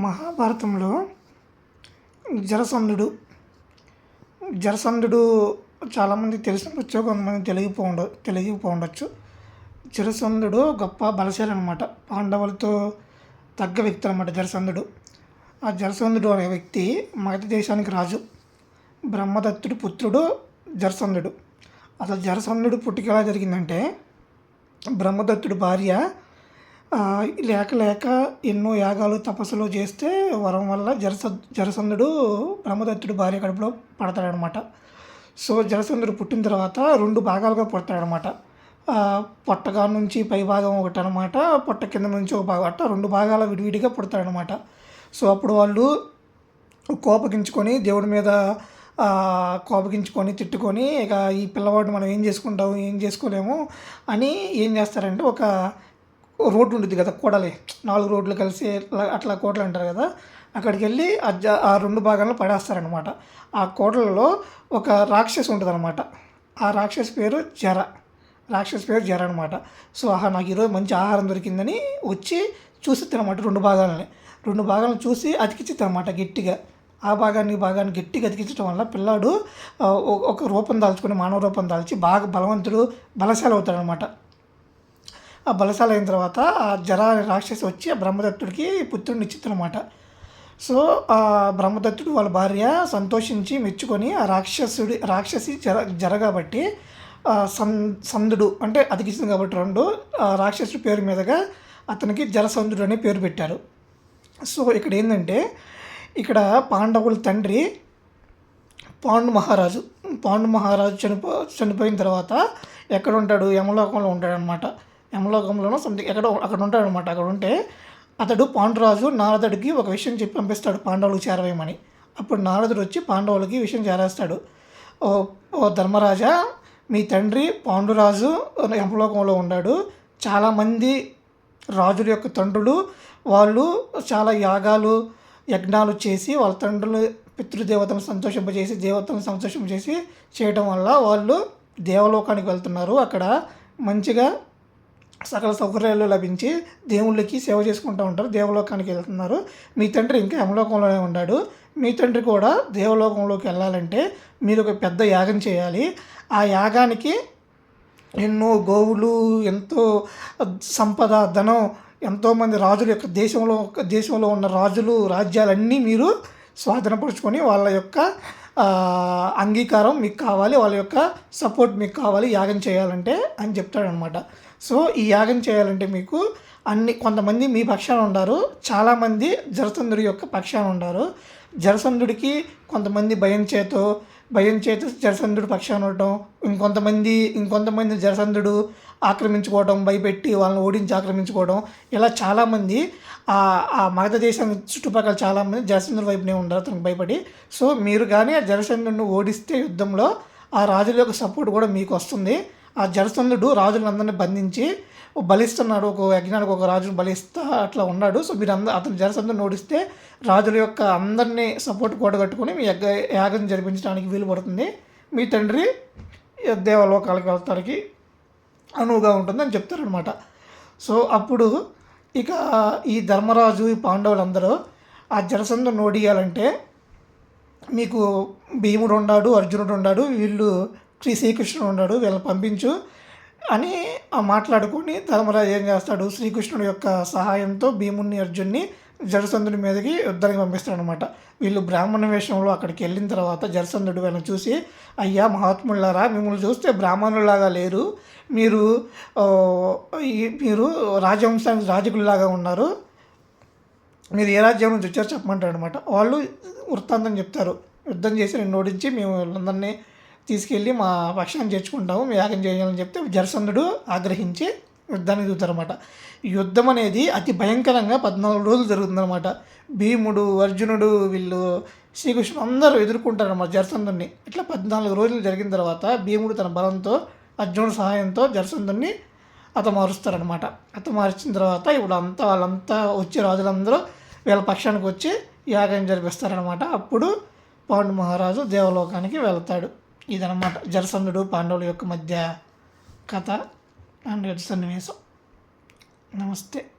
మహాభారతంలో జరసంధుడు జరసంధుడు చాలామంది తెలిసినవచ్చు కొంతమంది తెలియపో ఉండ తెలియపో జరసంధుడు గొప్ప బలశాలి అనమాట పాండవులతో తగ్గ వ్యక్తి అనమాట జరసంధుడు. ఆ జరసంధుడు అనే వ్యక్తి మగధ దేశానికి రాజు. బ్రహ్మదత్తుడు పుత్రుడు జరసంధుడు. అసలు జరసంధుడు పుట్టుక ఎలా జరిగిందంటే బ్రహ్మదత్తుడు భార్య లేక లేక ఎన్నో యాగాలు తపస్సులు చేస్తే వరం వల్ల జరస జరసంధుడు బ్రహ్మదత్తుడు భార్య కడుపులో పడతాడనమాట. సో జరసంధుడు పుట్టిన తర్వాత రెండు భాగాలుగా పుడతాడనమాట. పొట్టగా నుంచి పై భాగం ఒకటి అనమాట పొట్ట కింద నుంచి ఒక భాగం అట్ట రెండు భాగాల విడివిడిగా పుడతాడనమాట. సో అప్పుడు వాళ్ళు కోపగించుకొని దేవుడి మీద కోపగించుకొని తిట్టుకొని ఇక ఈ పిల్లవాడు మనం ఏం చేసుకుంటాము ఏం చేసుకోలేము అని ఏం చేస్తారంటే ఒక రోడ్డు ఉంటుంది కదా కూడలి. నాలుగు రోడ్లు కలిసి అట్లా కోటలు అంటారు కదా అక్కడికి వెళ్ళి ఆ రెండు భాగాలను పడేస్తారనమాట ఆ కోటలలో ఒక రాక్షసి ఉంటుంది అనమాట ఆ రాక్షసి పేరు జర. రాక్షసి పేరు జర అనమాట సో ఆహా నాకు ఈరోజు మంచి ఆహారం దొరికిందని వచ్చి చూసి అనమాట రెండు భాగాలని. రెండు భాగాలను చూసి అతికిచ్చిద్ది అనమాట గట్టిగా. ఆ భాగాన్ని భాగాన్ని గట్టిగా అతికించడం వల్ల పిల్లాడు ఒక- ఒక రూపం దాల్చుకొని మానవ రూపం దాల్చి బాగా బలవంతుడు బలశాలి అవుతాడనమాట ఆ బలశాలి అయిన తర్వాత ఆ జర రాక్షసి వచ్చి ఆ బ్రహ్మదత్తుడికి పుత్రుడిని ఇచ్చిందనమాట సో ఆ బ్రహ్మదత్తుడు వాళ్ళ భార్య సంతోషించి మెచ్చుకొని ఆ రాక్షసుడి రాక్షసి జర జర కాబట్టి సం సందుడు అంటే అతికిస్తుంది కాబట్టి రెండు ఆ రాక్షసుడి పేరు మీదుగా అతనికి జరసంధుడు అనే పేరు పెట్టారు. సో ఇక్కడ ఏంటంటే ఇక్కడ పాండవుల తండ్రి పాండు మహారాజు పాండు మహారాజు చనిపో చనిపోయిన తర్వాత ఎక్కడ ఉంటాడు యమలోకంలో ఉంటాడనమాట యమలోకంలోనో సంథింగ్ ఎక్కడ అక్కడ ఉంటాడనమాట అక్కడ ఉంటే అతడు పాండురాజు నారదుడికి ఒక విషయం చెప్పి పంపిస్తాడు పాండవులకు చేరవేయమని. అప్పుడు నారదుడు వచ్చి పాండవులకి విషయం చేరేస్తాడు. ఓ ఓ ధర్మరాజా మీ తండ్రి పాండురాజు యమలోకంలో ఉన్నాడు. చాలామంది రాజుల యొక్క తండ్రులు వాళ్ళు చాలా యాగాలు యజ్ఞాలు చేసి వాళ్ళ తండ్రులు పితృదేవతను సంతోషింపజేసి దేవతలను సంతోషింపజేసి చేయడం వల్ల వాళ్ళు దేవలోకానికి వెళ్తున్నారు. అక్కడ మంచిగా సకల సౌకర్యాలు లభించి దేవుళ్ళకి సేవ చేసుకుంటూ ఉంటారు దేవలోకానికి వెళ్తున్నారు. మీ తండ్రి ఇంకా యమలోకంలోనే ఉన్నాడు. మీ తండ్రి కూడా దేవలోకంలోకి వెళ్ళాలంటే మీరు ఒక పెద్ద యాగం చేయాలి. ఆ యాగానికి ఎన్నో గోవులు ఎంతో సంపద ధనం ఎంతోమంది రాజుల యొక్క దేశంలో దేశంలో ఉన్న రాజులు రాజ్యాలన్నీ మీరు స్వాధీనపరుచుకొని వాళ్ళ యొక్క అంగీకారం మీకు కావాలి వాళ్ళ యొక్క సపోర్ట్ మీకు కావాలి యాగం చేయాలంటే అని చెప్తాడనమాట సో ఈ యాగం చేయాలంటే మీకు అన్ని కొంతమంది మీ పక్షాన ఉన్నారు చాలామంది జరసంధుడి యొక్క పక్షాన ఉన్నారు జరసంధుడికి కొంతమంది భయం చేతో భయం చేత జరసంధుడు పక్షాన ఉండటం ఇంకొంతమంది ఇంకొంతమంది జరసంధుడు ఆక్రమించుకోవడం భయపెట్టి వాళ్ళని ఓడించి ఆక్రమించుకోవడం ఇలా చాలామంది ఆ ఆ మగధ దేశం చుట్టుపక్కల చాలామంది జరసంధుడి వైపునే ఉండరు అతనికి భయపడి. సో మీరు కానీ ఆ జరసంధుడిని ఓడిస్తే యుద్ధంలో ఆ రాజుల యొక్క సపోర్ట్ కూడా మీకు వస్తుంది. ఆ జరసంధుడు రాజులందరినీ బంధించి బలిస్తున్నాడు ఒక యజ్ఞానికి ఒక రాజును బలిస్తా అట్లా ఉన్నాడు. సో మీరు అందరూ అతను జరసంధుని ఓడిస్తే రాజుల యొక్క అందరినీ సపోర్ట్ కూడగట్టుకుని మీ యజ్ఞ యాగం జరిపించడానికి వీలు పడుతుంది. మీ తండ్రి దేవలోకాలకు వెళ్తానికి అనువుగా ఉంటుందని చెప్తారనమాట సో అప్పుడు ఇక ఈ ధర్మరాజు ఈ పాండవులందరూ ఆ జరసంధుని ఓడియాలంటే మీకు భీముడు ఉన్నాడు అర్జునుడు ఉన్నాడు వీళ్ళు శ్రీకృష్ణుడు ఉన్నాడు వీళ్ళని పంపించు అని మాట్లాడుకుని మాట్లాడుకొని ధర్మరాజు ఏం చేస్తాడు? శ్రీకృష్ణుడి యొక్క సహాయంతో భీముని అర్జున్ని జరసంధుడి మీదకి యుద్ధానికి పంపిస్తాడనమాట వీళ్ళు బ్రాహ్మణ వేషంలో అక్కడికి వెళ్ళిన తర్వాత జరసంధుడు వీళ్ళని చూసి అయ్యా మహాత్ములారా మిమ్మల్ని చూస్తే బ్రాహ్మణులాగా లేరు. మీరు మీరు రాజవంశానికి రాజకుల్లాగా ఉన్నారు. మీరు ఏ రాజ్యం నుంచి వచ్చారో చెప్పమంటారు అనమాట వాళ్ళు వృత్తాంతం చెప్తారు. యుద్ధం చేసి నేను ఓడించి మేము వీళ్ళందరినీ తీసుకెళ్ళి మా పక్షాన్ని చేర్చుకుంటాము మీ యాగం చేయాలని చెప్తే జరసంధుడు ఆగ్రహించి యుద్ధాన్ని దిగుతారనమాట యుద్ధం అనేది అతి భయంకరంగా పద్నాలుగు రోజులు జరుగుతుందన్నమాట. భీముడు అర్జునుడు వీళ్ళు శ్రీకృష్ణుడు అందరూ ఎదుర్కొంటారన్నమాట జరసంధుడిని ఇట్లా పద్నాలుగు రోజులు జరిగిన తర్వాత భీముడు తన బలంతో అర్జునుడి సహాయంతో జరసంధుడిని అతమారుస్తారనమాట హతమార్చిన తర్వాత ఇప్పుడు అంతా వాళ్ళంతా వచ్చి రాజులందరూ వీళ్ళ పక్షానికి వచ్చి యాగం జరిపిస్తారనమాట అప్పుడు పాండు మహారాజు దేవలోకానికి వెళ్తాడు. ఇదనమాట జరసంధుడు పాండవుల యొక్క మధ్య కథ. అండ్ సన్నివేశం. నమస్తే.